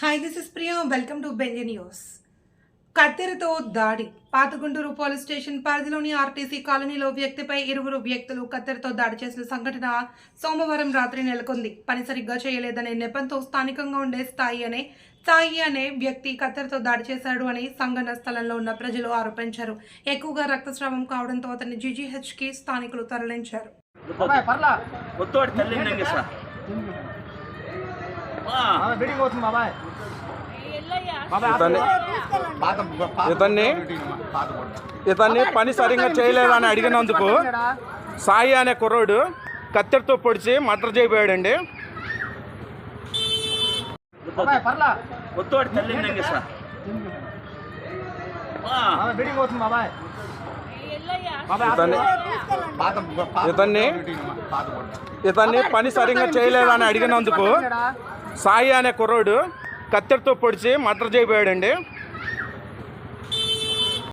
Hi this is Priya welcome to Benzy news కత్తెరతో దాడి. Pathaguntur police station పరిధిలోని RTC కాలనీలో వ్యక్తిపై ఇరువురు వ్యక్తులు కత్తెరతో దాడి చేసిన సంఘటన సోమవారం రాత్రి నెలకొంది. పని సరిగ్గా చేయలేదనే నెపంతో స్థానికంగా ఉండే స్థాయి అనే సాయి అనే వ్యక్తి కత్తెరతో దాడి చేశాడు అని సంఘటన స్థలంలో ఉన్న ప్రజలు ఆరోపించారు. ఎక్కువగా రక్తస్రావం కావడంతో అతన్ని జీజీహెచ్కి స్థానికులు తరలించారు. ఇతన్ని ఇతన్ని పని సరిగ్గా చేయలేదని అడిగినందుకు సాయి అనే కుర్రోడు కత్తెరతో పొడిచి మర్డర్ చేయబోయాడండి ఇతన్ని ఇతన్ని పని సరిగ్గా చేయలేదని అడిగినందుకు సాయి అనే కుర్రోడు కత్తెరతో పొడిచి మర్డర్ చేయబోయాడండి